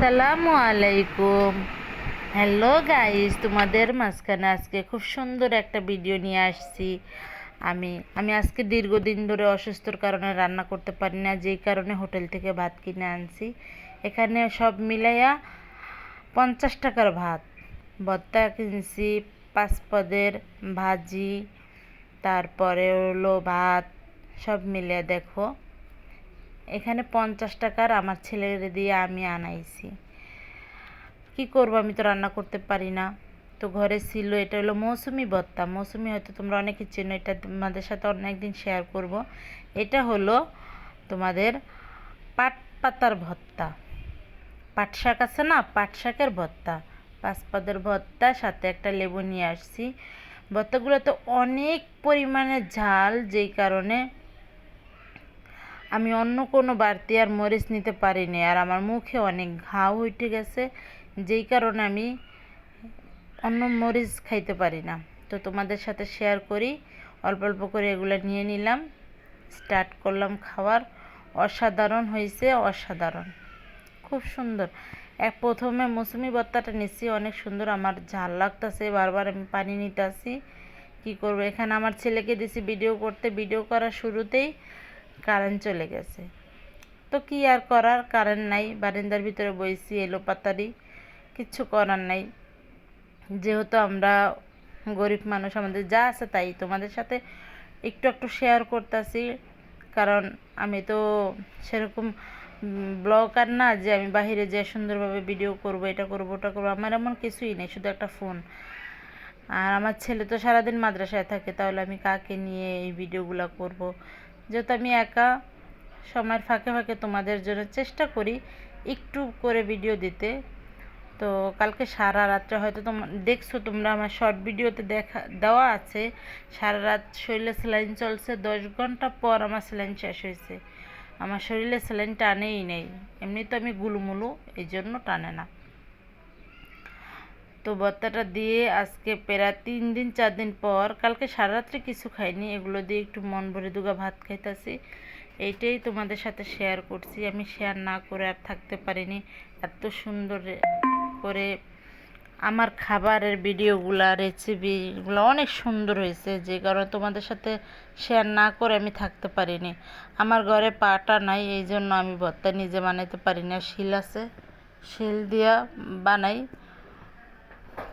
আসসালামু আলাইকুম। Hello guys তোমাদের মাঝখানে আজকে খুব সুন্দর একটা ভিডিও নিয়ে আসছি। আমি আমি আজকে দীর্ঘদিন ধরে অসুস্থর কারণে রান্না করতে পারি না, যেই কারণে হোটেল থেকে ভাত কিনে আনছি। এখানে সব মিলাইয়া পঞ্চাশ টাকার ভাত। ভর্তা কিনছি পাঁচ পদের ভাজি, তারপরে হলো ভাত, সব মিলিয়ে দেখো। এখানে পঞ্চাশ টাকার আমার ছেলের দিয়ে আমি আনাইছি। কি করব, আমি তো রান্না করতে পারি না। তো ঘরে ছিল, এটা হলো মৌসুমি ভর্তা। মৌসুমি হয়তো তোমরা অনেকে চেনো, এটা তোমাদের সাথে অনেকদিন শেয়ার করব। এটা হলো তোমাদের পাট পাতার ভত্তা পাট শাক আছে না, পাট শাকের ভত্তা পাঁচ পাতার ভর্তা, সাথে একটা লেবু নিয়ে আসছি। ভত্তাগুলোতে অনেক পরিমাণে ঝাল, যেই কারণে আমি অন্য কোনো বাড়তি আর মরিচ নিতে পারিনি, আর আমার মুখে অনেক ঘাও উঠে গেছে, যেই কারণে আমি অন্য মরিচ খাইতে পারি না। তো তোমাদের সাথে শেয়ার করি, অল্প অল্প করে এগুলো নিয়ে নিলাম স্টার্ট করলাম খাওয়ার। অসাধারণ হয়েছে অসাধারণ। খুব সুন্দর। এক প্রথমে মৌসুমি ভর্তাটা নিচ্ছি অনেক সুন্দর, আমার ঝাল লাগতেছে, বারবার আমি পানি নিতে আসি কী করব? এখানে আমার ছেলেকে দিছি ভিডিও করতে ভিডিও করার শুরুতেই কারেন্ট চলে গেছে। তো কি আর করার? কারেন্ট নাই, বারিন্দার ভিতরে বইছি এলো পাতারি কিচ্ছু করার নাই। যেহেতু আমরা গরিব মানুষ, আমাদের যা আছে তাই। তোমাদের সাথে একটু একটু শেয়ার করতেছি, কারণ আমি তো সেরকম ব্লগার না, যে আমি বাহিরে যে সুন্দরভাবে ভিডিও করব, এটা করব, ওটা করব, আমার এমন কিছুই নেই, শুধু একটা ফোন আর আমার ছেলে তো সারাদিন মাদ্রাসায় থাকে, তাহলে আমি কাকে নিয়ে এই ভিডিওগুলো করব? যেহেতু আমি একা সময়ের ফাঁকে ফাঁকে তোমাদের জন্য চেষ্টা করি একটু করে ভিডিও দিতে। তো কালকে সারা রাত্রে হয়তো তোমরা দেখছ তোমরা আমার শর্ট ভিডিওতে দেখা, দেওয়া আছে। সারা রাত শরীরে স্যালাইন চলছে, দশ ঘণ্টা পর আমার স্যালাইন শেষ হয়েছে। আমার শরীরে স্যালাইন টানেই নেই। এমনি তো আমি গুলুমুলু এই জন্য টানে না। তো ভর্তাটা দিয়ে আজকে প্রায় তিন দিন, চার দিন পর, কালকে সারা রাত্রে কিছু খাইনি, এগুলো দিয়ে একটু মন ভরে দুগা ভাত খাইতেছি। এইটাই তোমাদের সাথে শেয়ার করছি। আমি শেয়ার না করে আর থাকতে পারিনি। এত সুন্দর করে আমার খাবারের ভিডিওগুলা রেসিপিগুলো অনেক সুন্দর হয়েছে। যে কারণে তোমাদের সাথে শেয়ার না করে আমি থাকতে পারিনি। আমার ঘরে পাটা নাই এই জন্য আমি ভর্তা নিজে বানাইতে পারি না শিল আছে, শিল দিয়া বানাই।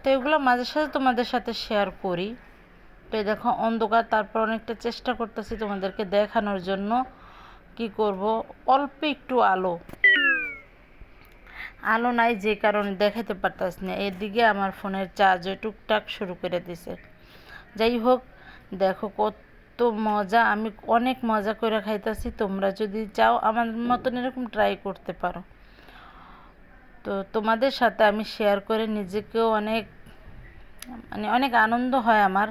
তো এগুলো মাঝে সাথে তোমাদের সাথে শেয়ার করি। তো দেখো অন্ধকার, তারপর অনেকটা চেষ্টা করতেছি তোমাদেরকে দেখানোর জন্য কি করব। অল্প একটু আলো। আলো নাই যে কারণে দেখাতে পারতাস না। এদিকে আমার ফোনের চার্জও টুকটাক শুরু করে দিছে। যাই হোক, দেখো কত মজা। আমি অনেক মজা করে খাইতেছি। তোমরা যদি চাও আমার মতন এরকম ট্রাই করতে পারো। তো তোমাদের সাথে আমি শেয়ার করে নিজেকেও অনেক মানে অনেক আনন্দ হয় আমার,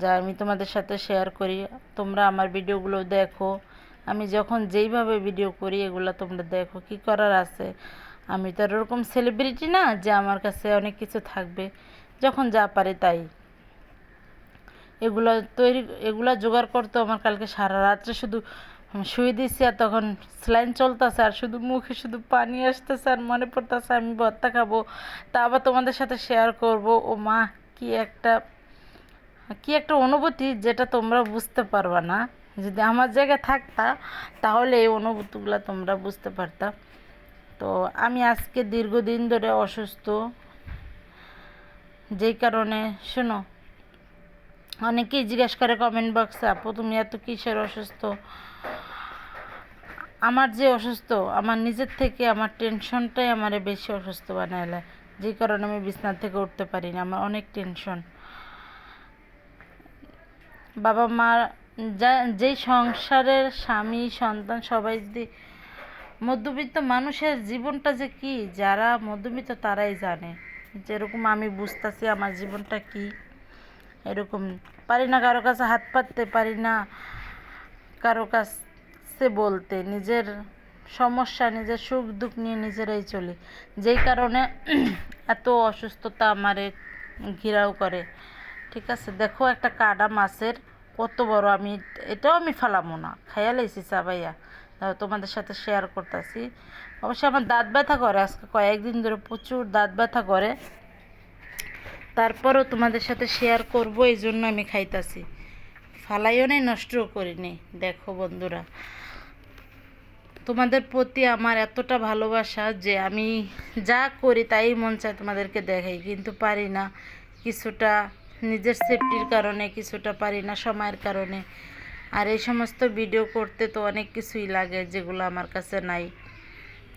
যা আমি তোমাদের সাথে শেয়ার করি। তোমরা আমার ভিডিওগুলো দেখো। আমি যখন যেইভাবে ভিডিও করি, এগুলো তোমরা দেখো। কি করার আছে? আমি তো আর ওরকম সেলিব্রিটি না যে আমার কাছে অনেক কিছু থাকবে। যখন যা পারে তাই। এগুলো তৈরি, এগুলো জোগাড় করতে আমার কালকে সারা রাত্রে শুধু শুয়ে দিয়েছি আর তখন স্লাইন চলতেছে আর শুধু মুখে শুধু পানি আসতেছে আর মনে পড়তেছে আমি ভর্তা খাব। তা আবার তোমাদের সাথে শেয়ার করব। ও মা, কি একটা কি একটা অনুভূতি যেটা তোমরা বুঝতে পারবা না। যদি আমার জায়গায় থাকতা, তাহলে এই অনুভূতিগুলো তোমরা বুঝতে পারতা। তো আমি আজকে দীর্ঘদিন ধরে অসুস্থ। যেই কারণে, শোনো অনেকেই জিজ্ঞেস করে কমেন্ট বক্সে আপু, তুমি এত কিসের অসুস্থ? আমার যে অসুস্থ, আমার নিজের থেকে আমার টেনশনটাই আমারে বেশি অসুস্থ বানাইলে। যে কারণে আমি বিছনার থেকে উঠতে পারি না, আমার অনেক টেনশন বাবা মা, যা, যেই সংসারের স্বামী, সন্তান, সবাই যদি মধ্যবিত্ত মানুষের জীবনটা যে কি, যারা মধ্যবিত্ত তারাই জানে। যেরকম আমি বুঝতেছি আমার জীবনটা কি। এরকম। পারি না কারও কাছে হাত পাততে, পারি না কারও কাছে বলতে। নিজের সমস্যা, নিজের সুখ, দুঃখ নিয়ে নিজেরাই চলি। যেই কারণে এত অসুস্থতা আমারে ঘিরাও করে। ঠিক আছে, দেখো একটা কাডা মাছের কত বড়। আমি এটাও আমি ফালামো না, খাইয়া লাইছি চাবাইয়া তোমাদের সাথে শেয়ার করতেছি। অবশ্যই আমার দাঁত ব্যথা করে, আজকে কয়েকদিন ধরে প্রচুর দাঁত ব্যথা করে। তারপরও তোমাদের সাথে শেয়ার করব এই জন্য আমি খাইতাছি। ফালাইও নেই, নষ্টও করিনি দেখো বন্ধুরা, তোমাদের প্রতি আমার এতটা ভালোবাসা যে আমি যা করি তাই মন চায় তোমাদেরকে দেখাই, কিন্তু পারি না। কিছুটা নিজের সেফটির কারণে, কিছুটা পারি না সময়ের কারণে। আর এই সমস্ত ভিডিও করতে তো অনেক কিছুই লাগে যেগুলো আমার কাছে নাই।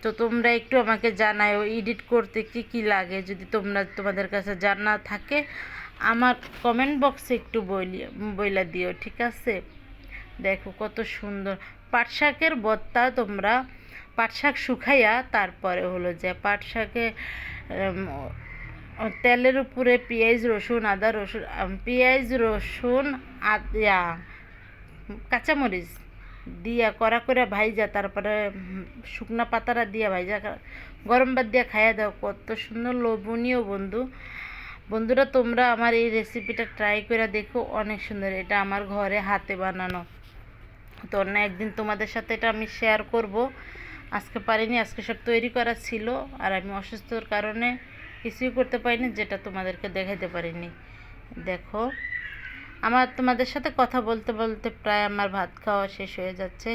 তো তোমরা একটু আমাকে জানাও এডিট করতে কি কি লাগে যদি তোমরা তোমাদের কাছে জানা থাকে। আমার কমেন্ট বক্সে একটু বইলি, বইলা দিও, ঠিক আছে? দেখো কত সুন্দর। পাট শাকের বত্তা তোমরা, পাট শাক শুকাইয়া তারপরে হলো যে পাট শাকে তেলের উপরে পেঁয়াজ, রসুন, আদা, রসুন পেঁয়াজ, রসুন, আদা কাঁচামরিচ। দিয়া, কড়া করে ভাইজা, তারপরে শুকনো পাতাটা দিয়া ভাইজা, গরম ভাত দিয়া খাইয়া দাও, কত সুন্দর লোভনীয় বন্ধু। বন্ধুরা, তোমরা আমার এই রেসিপিটা ট্রাই করে দেখো, অনেক সুন্দর। এটা আমার ঘরে হাতে বানানো। তো অন্য একদিন তোমাদের সাথে এটা আমি শেয়ার করব। আজকে পারিনি, আজকে সব তৈরি করা ছিল, আর আমি অসুস্থর কারণে কিছুই করতে পারিনি, যেটা তোমাদেরকে দেখাতে পারিনি। দেখো। আমার তোমাদের সাথে কথা বলতে বলতে প্রায় আমার ভাত খাওয়া শেষ হয়ে যাচ্ছে।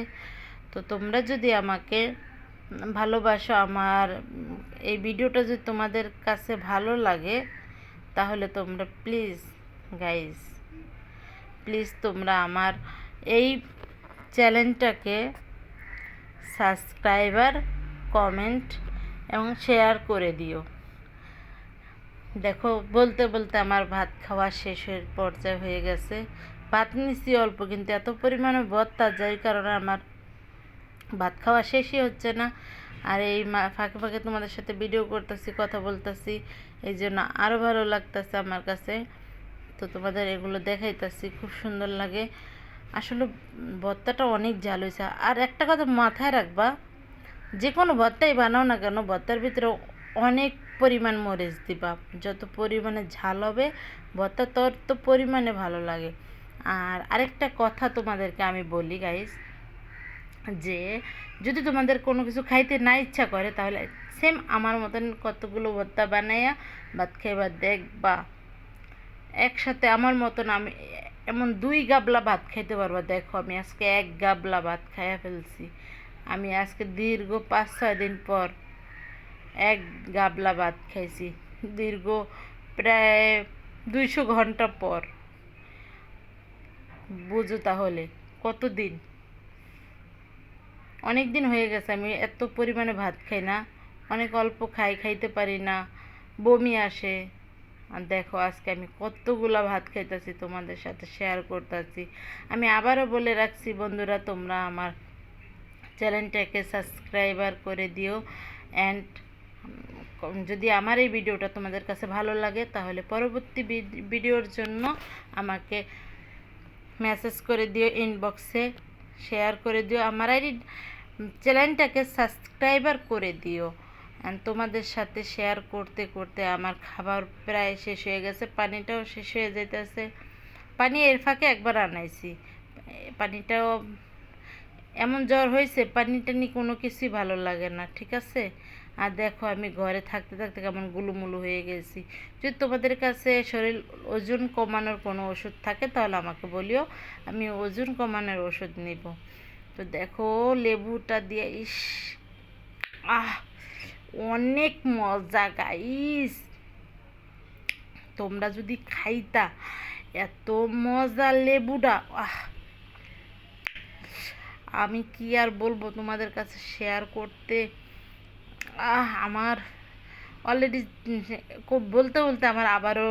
তো তোমরা যদি আমাকে ভালোবাসো, আমার এই ভিডিওটা যদি তোমাদের কাছে ভালো লাগে, তাহলে তোমরা প্লিজ গাইজ প্লিজ তোমরা আমার এই চ্যানেলটাকে সাবস্ক্রাইবার কমেন্ট এবং শেয়ার করে দিও। দেখো, বলতে বলতে আমার ভাত খাওয়া শেষের পর্যায়ে হয়ে গেছে। ভাত নিচ্ছি অল্প, কিন্তু এত পরিমাণে ভত্তা যাই কারণে আমার ভাত খাওয়া শেষই হচ্ছে না। আর এই মা- ফাঁকে ফাঁকে তোমাদের সাথে ভিডিও করতেছি, কথা বলতেছি, এই জন্য আরও ভালো লাগতেছে আমার কাছে। তো তোমাদের এগুলো দেখাইতেছি, খুব সুন্দর লাগে। আসলে ভর্তাটা অনেক ঝাল হয়েছে। আর একটা কথা মাথায় রাখবা, যে কোনো ভর্তাই বানাও না কেন ভর্তার ভিতরে অনেক পরিমাণ মরিচ দিবা। যত পরিমাণে ঝাল হবে, ভর্তা, তত তো পরিমাণে ভালো লাগে। আর আরেকটা কথা তোমাদেরকে আমি বলি গাইস যে যদি তোমাদের কোনো কিছু খাইতে না ইচ্ছা করে, তাহলে সেম আমার মতন কতগুলো ভর্তা বানাইয়া ভাত খাইবা, দেখবা। একসাথে আমার মতন আমি এমন দুই গাবলা ভাত খাইতে পারবা। দেখো, আমি আজকে এক গাবলা ভাত খাইয়া ফেলছি। আমি আজকে দীর্ঘ পাঁচ ছয় দিন পর এক গাবলা ভাত খাইছি। দীর্ঘ প্রায় দুইশো ঘণ্টা পর। বুঝো তাহলে, কতদিন? অনেক দিন হয়ে গেছে, আমি এত পরিমাণে ভাত খাই না। অনেক অল্প খাই, খাইতে পারি না। বমি আসে। আর দেখো, আজকে আমি কতগুলা ভাত খাইতেছি তোমাদের সাথে শেয়ার করতেছি। আমি আবারও বলে রাখছি বন্ধুরা, তোমরা আমার চ্যানেলটাকে সাবস্ক্রাইবার করে দিও। অ্যান্ড যদি আমার এই ভিডিওটা তোমাদের কাছে ভালো লাগে, তাহলে পরবর্তী ভিডিওর জন্য আমাকে মেসেজ করে দিও ইনবক্সে শেয়ার করে দিও। আমার এই চ্যানেলটাকে সাবস্ক্রাইবার করে দিও। তোমাদের সাথে শেয়ার করতে করতে আমার খাবার প্রায় শেষ হয়ে গেছে, পানিটাও শেষ হয়ে যাইতেছে। পানি এর ফাঁকে একবার আনাইছি। পানিটাও, এমন জ্বর হয়েছে পানি টানি কোনো কিছুই ভালো লাগে না, ঠিক আছে? আর দেখো আমি ঘরে থাকতে থাকতে কেমন গুলুমুলু হয়ে গেছি। যদি তোমাদের কাছে শরীর ওজন কমানোর কোনো ওষুধ থাকে তাহলে আমাকে বলিও, আমি ওজন কমানোর ওষুধ নিব। তো দেখো লেবুটা দিয়ে, ইস, আহ, অনেক মজা গাইস। তোমরা যদি খাইতা, এত মজা লেবুটা, আহ। আমি কি আর বলব তোমাদের কাছে শেয়ার করতে? আমার অলরেডি বলতে বলতে আমার আবারও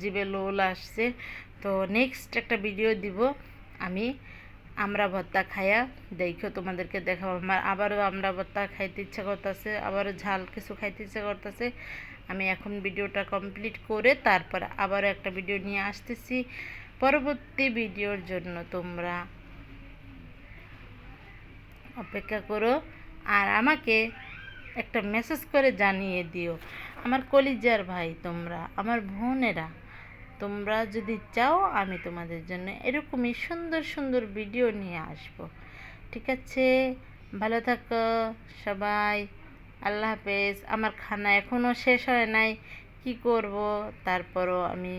জিভে লোল আসছে। তো নেক্সট একটা ভিডিও দিব আমি, আমরা ভর্তা খাইয়া দেখো তোমাদেরকে দেখাবো। আমার আবারও আমরা ভর্তা খাইতে ইচ্ছা করতেছে, আবারও ঝাল কিছু খাইতে ইচ্ছা করতেছে। আমি এখন ভিডিওটা কমপ্লিট করে তারপর আবারও একটা ভিডিও নিয়ে আসতেছি। পরবর্তী ভিডিওর জন্য তোমরা অপেক্ষা করো। আর আমাকে একটা মেসেজ করে জানিয়ে দিও। আমার কলিজার ভাই তোমরা, আমার বোনেরা, তোমরা যদি চাও আমি তোমাদের জন্য এরকমই সুন্দর সুন্দর ভিডিও নিয়ে আসব। ঠিক আছে? ভালো থাকো সবাই। আল্লাহ হাফেজ। আমার খানা এখনও শেষ হয় নাই। কি করব? তারপরও আমি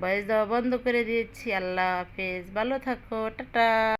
বয়স দেওয়া বন্ধ করে দিয়েছি। আল্লাহ হাফেজ। ভালো থাকো। টাটা।